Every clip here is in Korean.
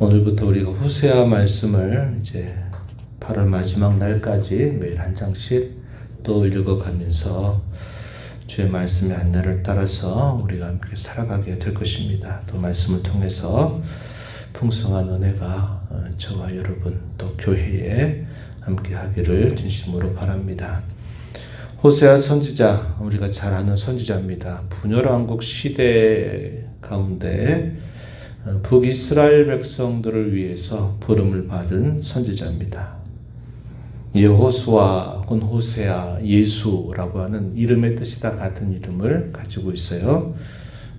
오늘부터 우리가 호세아 말씀을 이제 8월 마지막 날까지 매일 한 장씩 또 읽어가면서 주의 말씀의 안내를 따라서 우리가 함께 살아가게 될 것입니다. 또 말씀을 통해서 풍성한 은혜가 어, 저와 여러분 또 교회에 함께 하기를 진심으로 바랍니다. 호세아 선지자 우리가 잘 아는 선지자입니다. 분열 왕국 시대 가운데 어, 북이스라엘 백성들을 위해서 부름을 받은 선지자입니다. 여호수아 혹은 호세아, 예수라고 하는 이름의 뜻이 다 같은 이름을 가지고 있어요.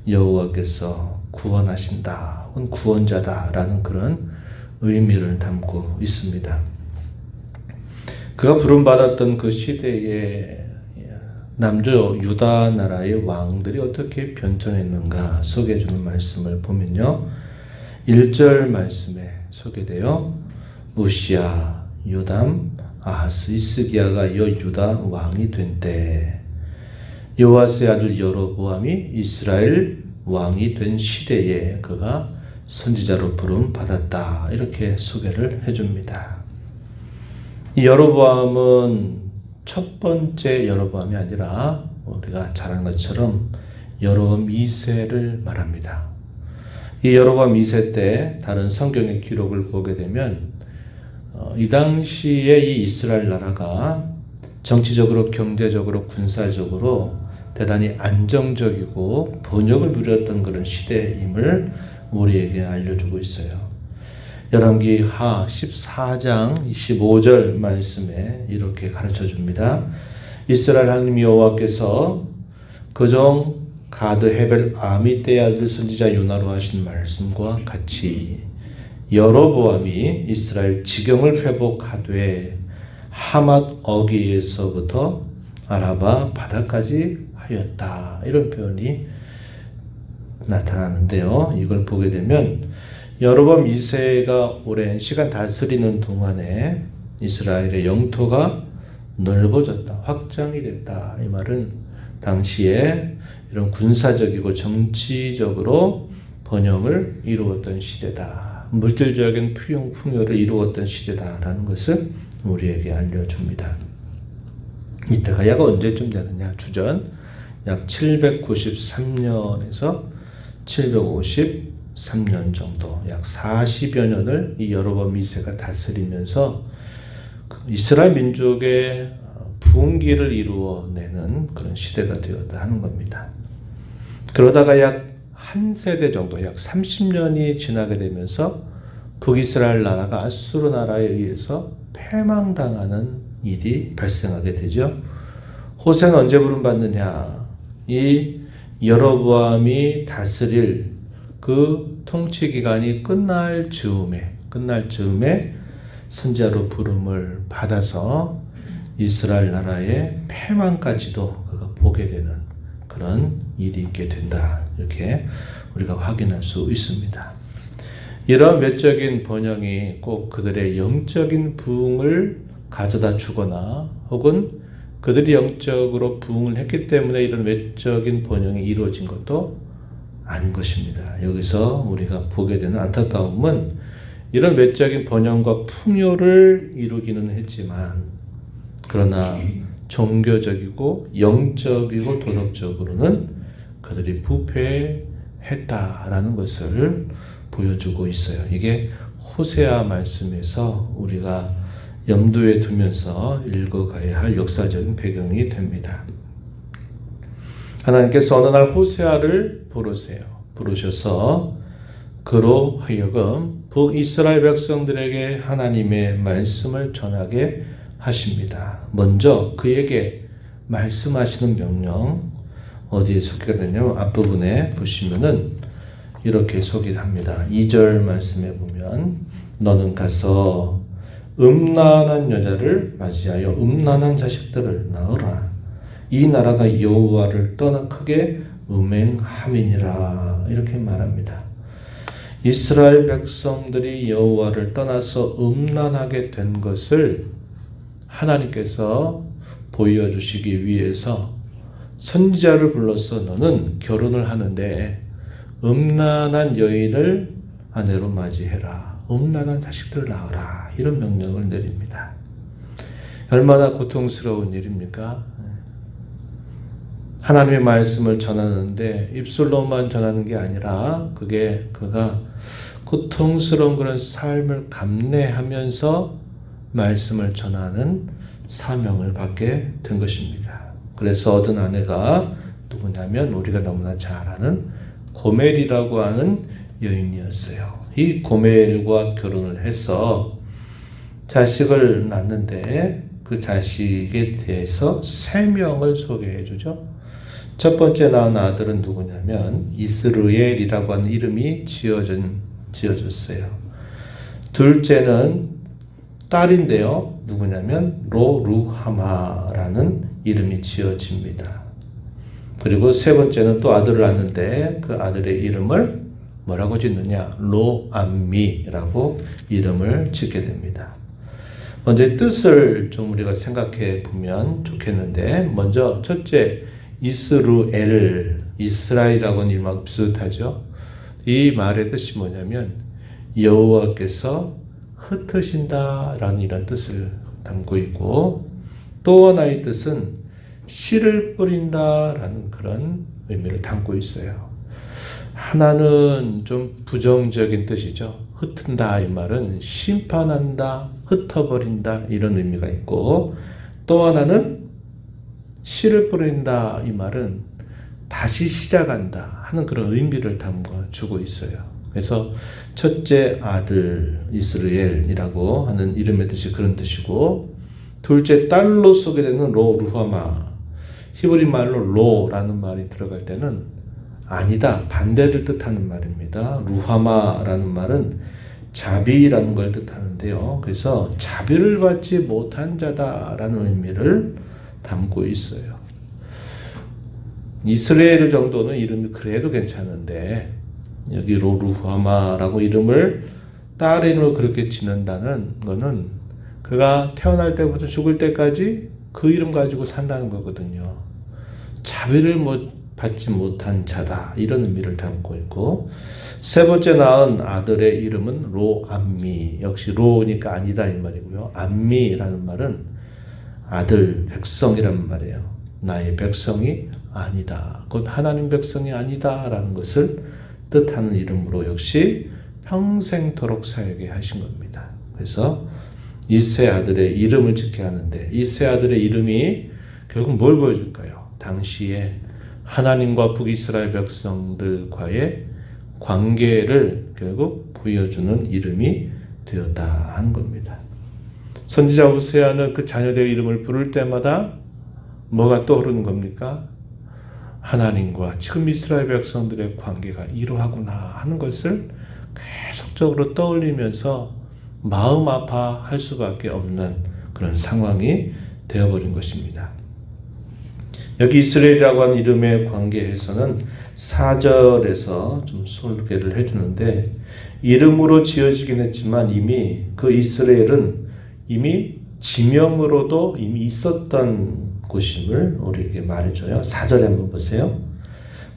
여호와께서 구원하신다 혹은 구원자다라는 그런 의미를 담고 있습니다. 그가 부름받았던 그 시대에 남조 유다 나라의 왕들이 어떻게 변천했는가 소개해 주는 말씀을 보면요. 1절 말씀에 소개되어 우시아, 요담, 아하스, 이스기야가 여 유다 왕이 된 때 요아스의 아들 여로보암이 이스라엘 왕이 된 시대에 그가 선지자로 부름 받았다 이렇게 소개를 해 줍니다. 이 여로보암은 첫 번째 여로보암이 아니라 우리가 잘 아는 것처럼 여로보암 2세를 말합니다. 이 여로보암 2세 때 다른 성경의 기록을 보게 되면 어, 이 당시에 이 이스라엘 나라가 정치적으로 경제적으로 군사적으로 대단히 안정적이고 번역을 누렸던 그런 시대임을 우리에게 알려주고 있어요. 열왕기 하 14장 25절 말씀에 이렇게 가르쳐 줍니다. 이스라엘 하나님 여호와께서 그종 가드 헤벨 아미떼 아들 선지자 요나로 하신 말씀과 같이 여로보암이 이스라엘 지경을 회복하되 하맛 어기에서부터 아라바 바다까지 하였다. 이런 표현이 나타나는데요. 이걸 보게 되면 여로밤 2세가 오랜 시간 다스리는 동안에 이스라엘의 영토가 넓어졌다, 확장이 됐다. 이 말은 당시에 이런 군사적이고 정치적으로 번영을 이루었던 시대다. 물질적인 풍요, 풍요를 이루었던 시대다라는 것을 우리에게 알려줍니다. 이때가 약 언제쯤 되느냐? 주전 약 793년에서 753년 정도, 약 40여 년을 이 여로밤 2세가 다스리면서 그 이스라엘 민족의 부흥기를 이루어내는 그런 시대가 되었다 하는 겁니다. 그러다가 약 한 세대 정도, 약 30년이 지나게 되면서 북이스라엘 나라가 아수르 나라에 의해서 패망당하는 일이 발생하게 되죠. 호세는 언제 부름받느냐? 이 여로보암이 다스릴 그 통치 기간이 끝날 즈음에 끝날 즈음에 선자로 부름을 받아서 이스라엘 나라의 패망까지도 그가 보게 되는 그런 일이 있게 된다. 이렇게 우리가 확인할 수 있습니다. 이런 외적인 번영이 꼭 그들의 영적인 부흥을 가져다 주거나 혹은 그들이 영적으로 부흥을 했기 때문에 이런 외적인 번영이 이루어진 것도 아닌 것입니다. 여기서 우리가 보게 되는 안타까움은 이런 외적인 번영과 풍요를 이루기는 했지만 그러나 종교적이고 영적이고 도덕적으로는 그들이 부패했다라는 것을 보여주고 있어요. 이게 호세아 말씀에서 우리가 염두에 두면서 읽어가야 할 역사적인 배경이 됩니다. 하나님께서 어느 날 호세아를 부르세요. 부르셔서 그로 하여금 북이스라엘 백성들에게 하나님의 말씀을 전하게 하십니다. 먼저 그에게 말씀하시는 명령 어디에 소개가 되냐면 앞부분에 보시면은 이렇게 소개합니다. 2절 말씀에 보면 너는 가서 음란한 여자를 맞이하여 음란한 자식들을 낳으라. 이 나라가 여호와를 떠나 크게 음행함이니라 이렇게 말합니다. 이스라엘 백성들이 여호와를 떠나서 음란하게 된 것을 하나님께서 보여주시기 위해서 선지자를 불러서 너는 결혼을 하는데 음란한 여인을 아내로 맞이해라. 음란한 자식들 낳아라. 이런 명령을 내립니다. 얼마나 고통스러운 일입니까? 하나님의 말씀을 전하는데 입술로만 전하는 게 아니라 그게 그가 고통스러운 그런 삶을 감내하면서 말씀을 전하는 사명을 받게 된 것입니다. 그래서 얻은 아내가 누구냐면 우리가 너무나 잘 아는 고멜이라고 하는 여인이었어요. 이 고멜과 결혼을 해서 자식을 낳는데 그 자식에 대해서 세 명을 소개해 주죠. 첫 번째 낳은 아들은 누구냐면 이스르엘이라고 하는 이름이 지어진, 지어졌어요. 둘째는 딸인데요. 누구냐면 로루하마라는 이름이 지어집니다. 그리고 세 번째는 또 아들을 낳는데 그 아들의 이름을 뭐라고 짓느냐? 로암미라고 이름을 짓게 됩니다. 먼저 이 뜻을 좀 우리가 생각해 보면 좋겠는데 먼저 첫째 이스루엘 이스라엘이라고 하는 이름하고 비슷하죠. 이 말의 뜻이 뭐냐면 여호와께서 흩으신다라는 이런 뜻을 담고 있고 또 하나의 뜻은 씨를 뿌린다라는 그런 의미를 담고 있어요. 하나는 좀 부정적인 뜻이죠. 흩은다 이 말은 심판한다, 흩어버린다 이런 의미가 있고 또 하나는 씨를 뿌린다 이 말은 다시 시작한다 하는 그런 의미를 담아 주고 있어요. 그래서 첫째 아들 이스라엘이라고 하는 이름의 뜻이 그런 뜻이고 둘째 딸로 소개되는 로 루하마 히브리 말로 로라는 말이 들어갈 때는 아니다 반대를 뜻하는 말입니다. 루하마라는 말은 자비라는 걸 뜻하는데요. 그래서 자비를 받지 못한 자다라는 의미를 담고 있어요. 이스라엘 정도는 이름이 그래도 괜찮은데 여기 로루하마라고 이름을 딸 이름으로 그렇게 짓는다는 거는 그가 태어날 때부터 죽을 때까지 그 이름 가지고 산다는 거거든요. 자비를 못 받지 못한 자다 이런 의미를 담고 있고 세 번째 낳은 아들의 이름은 로암미 역시 로니까 아니다 이 말이고요. 암미라는 말은 아들 백성이란 말이에요. 나의 백성이 아니다. 곧 하나님 백성이 아니다라는 것을 뜻하는 이름으로 역시 평생토록 살게 하신 겁니다. 그래서 이세 아들의 이름을 짓게 하는데 이세 아들의 이름이 결국 뭘 보여줄까요? 당시에 하나님과 북이스라엘 백성들과의 관계를 결국 보여주는 이름이 되었다 하는 겁니다. 선지자 우세아는 그 자녀들의 이름을 부를 때마다 뭐가 떠오르는 겁니까? 하나님과 지금 이스라엘 백성들의 관계가 이러하구나 하는 것을 계속적으로 떠올리면서 마음 아파할 수밖에 없는 그런 상황이 되어버린 것입니다. 여기 이스라엘이라고 하는 이름의 관계에서는 4절에서 좀 소개를 해주는데 이름으로 지어지긴 했지만 이미 그 이스라엘은 이미 지명으로도 이미 있었던 곳임을 우리에게 말해줘요. 4절에 한번 보세요.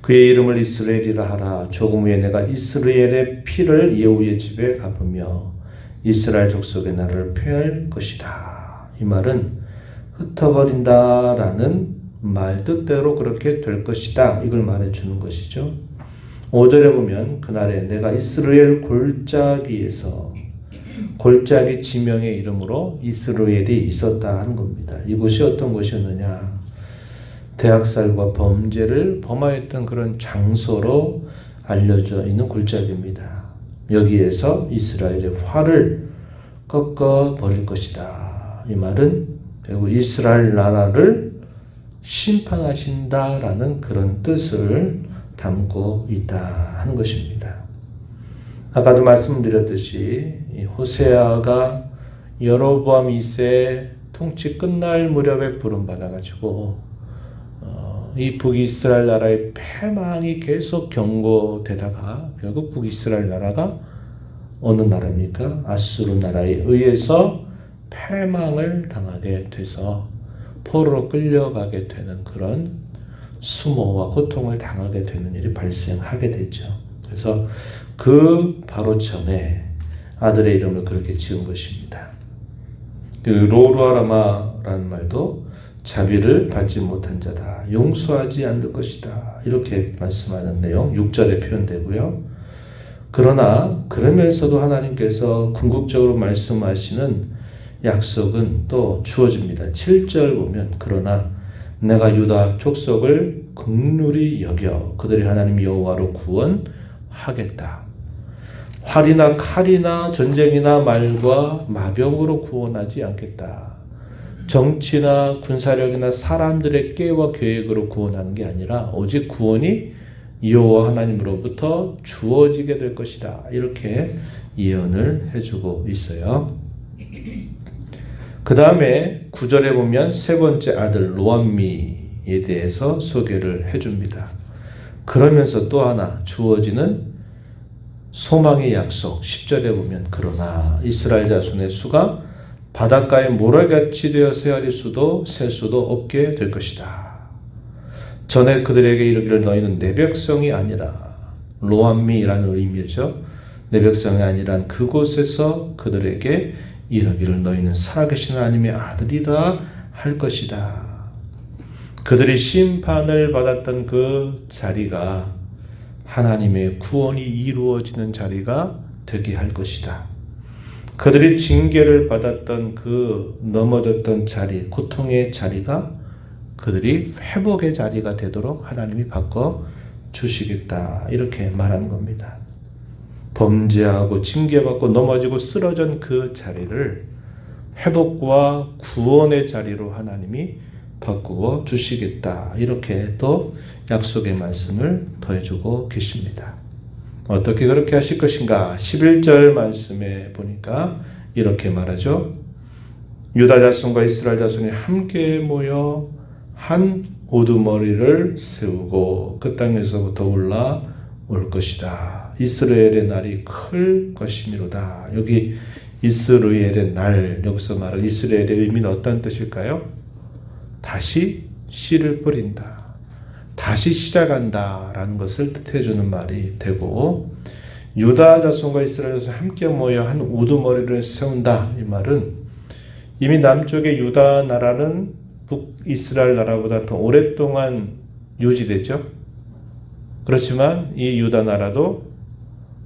그의 이름을 이스라엘이라 하라. 조금 후에 내가 이스라엘의 피를 예후의 집에 갚으며 이스라엘 족속의 나를 폐할 것이다. 이 말은 흩어버린다라는 말 뜻대로 그렇게 될 것이다. 이걸 말해주는 것이죠. 5절에 보면 그날에 내가 이스라엘 골짜기에서 골짜기 지명의 이름으로 이스라엘이 있었다 하는 겁니다. 이곳이 어떤 곳이었느냐? 대학살과 범죄를 범하였던 그런 장소로 알려져 있는 골짜기입니다. 여기에서 이스라엘의 화를 꺾어 버릴 것이다. 이 말은 결국 이스라엘 나라를 심판하신다라는 그런 뜻을 담고 있다 하는 것입니다. 아까도 말씀드렸듯이 호세아가 여로보암 2세 통치 끝날 무렵에 부름받아 가지고 어, 이 북이스라엘 나라의 패망이 계속 경고되다가 결국 북이스라엘 나라가 어느 나라입니까? 아수르 나라에 의해서 패망을 당하게 돼서 포로로 끌려가게 되는 그런 수모와 고통을 당하게 되는 일이 발생하게 되죠. 그래서 그 바로 전에 아들의 이름을 그렇게 지은 것입니다. 그 로루아라마라는 말도 자비를 받지 못한 자다. 용서하지 않을 것이다. 이렇게 말씀하는 내용 6절에 표현되고요. 그러나 그러면서도 하나님께서 궁극적으로 말씀하시는 약속은 또 주어집니다. 7절 보면 그러나 내가 유다 족속을 극률이 여겨 그들이 하나님 여호와로 구원 하겠다. 활이나 칼이나 전쟁이나 말과 마병으로 구원하지 않겠다. 정치나 군사력이나 사람들의 깨와 계획으로 구원하는 게 아니라 오직 구원이 여호와 하나님으로부터 주어지게 될 것이다. 이렇게 예언을 해주고 있어요. 그 다음에 구절에 보면 세 번째 아들 로암미에 대해서 소개를 해줍니다. 그러면서 또 하나 주어지는 소망의 약속 10절에 보면 그러나 이스라엘 자손의 수가 바닷가에 모래같이 되어 세아릴 수도 셀 수도 없게 될 것이다. 전에 그들에게 이르기를 너희는 내 백성이 아니라 로암미라는 의미죠. 내 백성이 아니란 그곳에서 그들에게 이르기를 너희는 살아계신 하나님의 아들이라 할 것이다. 그들이 심판을 받았던 그 자리가 하나님의 구원이 이루어지는 자리가 되게 할 것이다. 그들이 징계를 받았던 그 넘어졌던 자리, 고통의 자리가 그들이 회복의 자리가 되도록 하나님이 바꿔 주시겠다. 이렇게 말하는 겁니다. 범죄하고 징계받고 넘어지고 쓰러진 그 자리를 회복과 구원의 자리로 하나님이 바꾸어 주시겠다. 이렇게 또 약속의 말씀을 더해주고 계십니다. 어떻게 그렇게 하실 것인가? 11절 말씀에 보니까 이렇게 말하죠. 유다 자손과 이스라엘 자손이 함께 모여 한 우두머리를 세우고 그 땅에서부터 올라 올 것이다. 이스라엘의 날이 클 것이미로다. 여기 이스라엘의 날 여기서 말한 이스라엘의 의미는 어떤 뜻일까요? 다시 씨를 뿌린다. 다시 시작한다 라는 것을 뜻해 주는 말이 되고 유다 자손과 이스라엘 자손 함께 모여 한 우두머리를 세운다 이 말은 이미 남쪽의 유다 나라는 북이스라엘 나라보다 더 오랫동안 유지됐죠. 그렇지만 이 유다 나라도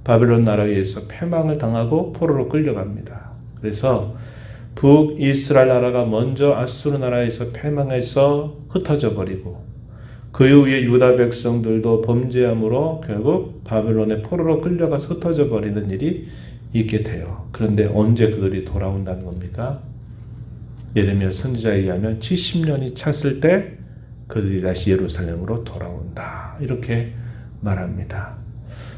바벨론 나라에 의해서 패망을 당하고 포로로 끌려갑니다. 그래서 북이스라엘 나라가 먼저 아수르 나라에서 패망해서 흩어져 버리고 그 이후에 유다 백성들도 범죄함으로 결국 바벨론의 포로로 끌려가서 흩어져 버리는 일이 있게 돼요. 그런데 언제 그들이 돌아온다는 겁니까? 예레미야 선지자에 의하면 70년이 찼을 때 그들이 다시 예루살렘으로 돌아온다. 이렇게 말합니다.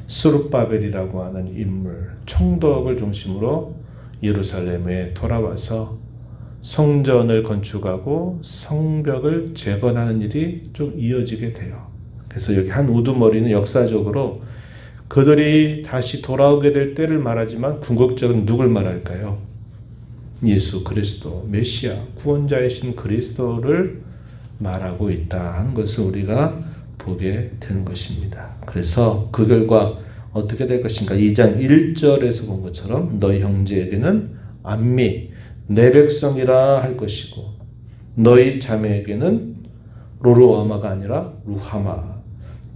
스룹바벨이라고 하는 인물, 총독을 중심으로 예루살렘에 돌아와서 성전을 건축하고 성벽을 재건하는 일이 좀 이어지게 돼요. 그래서 여기 한 우두머리는 역사적으로 그들이 다시 돌아오게 될 때를 말하지만 궁극적으로 누굴 말할까요? 예수 그리스도, 메시아, 구원자이신 그리스도를 말하고 있다 하는 것을 우리가 보게 되는 것입니다. 그래서 그 결과 어떻게 될 것인가? 2장 1절에서 본 것처럼 너희 형제에게는 안미, 내 백성이라 할 것이고 너희 자매에게는 로루아마가 아니라 루하마,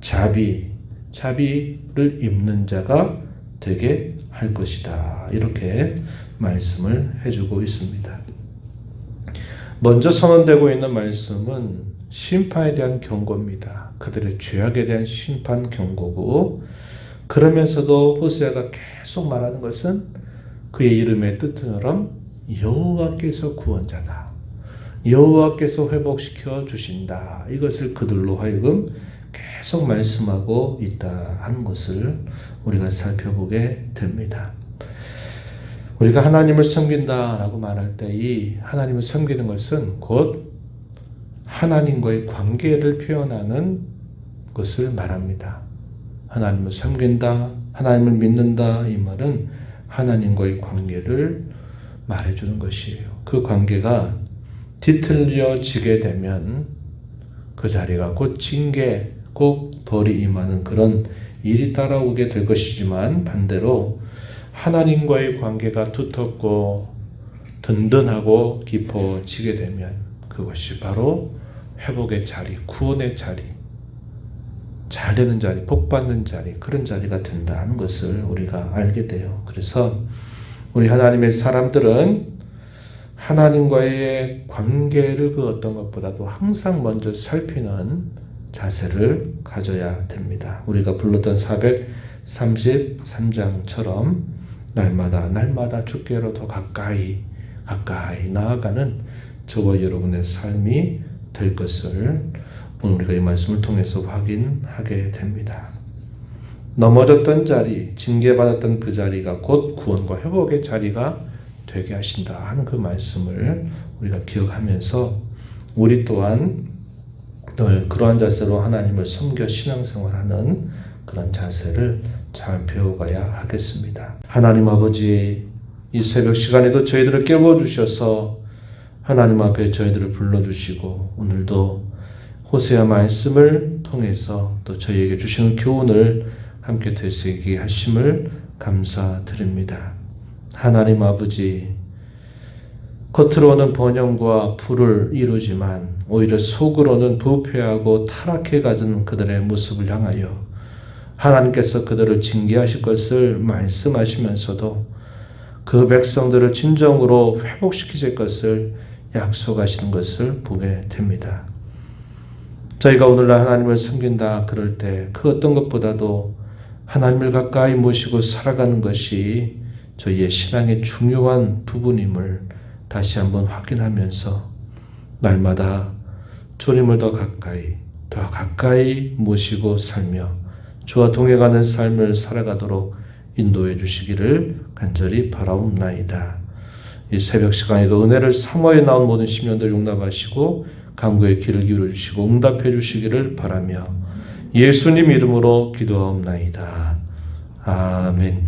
자비, 자비를 입는 자가 되게 할 것이다. 이렇게 말씀을 해주고 있습니다. 먼저 선언되고 있는 말씀은 심판에 대한 경고입니다. 그들의 죄악에 대한 심판 경고고 그러면서도 호세아가 계속 말하는 것은 그의 이름의 뜻처럼 여호와께서 구원자다. 여호와께서 회복시켜 주신다. 이것을 그들로 하여금 계속 말씀하고 있다 하는 것을 우리가 살펴보게 됩니다. 우리가 하나님을 섬긴다라고 말할 때 이 하나님을 섬기는 것은 곧 하나님과의 관계를 표현하는 것을 말합니다. 하나님을 섬긴다, 하나님을 믿는다 이 말은 하나님과의 관계를 말해주는 것이에요. 그 관계가 뒤틀려지게 되면 그 자리가 곧 징계, 꼭 벌이 임하는 그런 일이 따라오게 될 것이지만 반대로 하나님과의 관계가 두텁고 든든하고 깊어지게 되면 그것이 바로 회복의 자리, 구원의 자리, 잘 되는 자리, 복 받는 자리, 그런 자리가 된다는 것을 우리가 알게 돼요. 그래서 우리 하나님의 사람들은 하나님과의 관계를 그 어떤 것보다도 항상 먼저 살피는 자세를 가져야 됩니다. 우리가 불렀던 433장처럼 날마다 날마다 주께로 더 가까이 가까이 나아가는 저와 여러분의 삶이 될 것을 오늘 우리가 이 말씀을 통해서 확인하게 됩니다. 넘어졌던 자리, 징계받았던 그 자리가 곧 구원과 회복의 자리가 되게 하신다 하는 그 말씀을 우리가 기억하면서 우리 또한 늘 그러한 자세로 하나님을 섬겨 신앙생활하는 그런 자세를 잘 배워가야 하겠습니다. 하나님 아버지 이 새벽 시간에도 저희들을 깨워 주셔서 하나님 앞에 저희들을 불러 주시고 오늘도 호세아 말씀을 통해서 또 저희에게 주시는 교훈을 함께 되새기게 하심을 감사드립니다. 하나님 아버지 겉으로는 번영과 부를 이루지만 오히려 속으로는 부패하고 타락해 가진 그들의 모습을 향하여 하나님께서 그들을 징계하실 것을 말씀하시면서도 그 백성들을 진정으로 회복시키실 것을 약속하시는 것을 보게 됩니다. 저희가 오늘날 하나님을 섬긴다 그럴 때 그 어떤 것보다도 하나님을 가까이 모시고 살아가는 것이 저희의 신앙의 중요한 부분임을 다시 한번 확인하면서 날마다 주님을 더 가까이 더 가까이 모시고 살며 주와 동행하는 삶을 살아가도록 인도해 주시기를 간절히 바라옵나이다. 이 새벽 시간에도 은혜를 사모해 나온 모든 심령들 용납하시고 강구의 길을 기울여 주시고 응답해 주시기를 바라며 예수님 이름으로 기도하옵나이다. 아멘.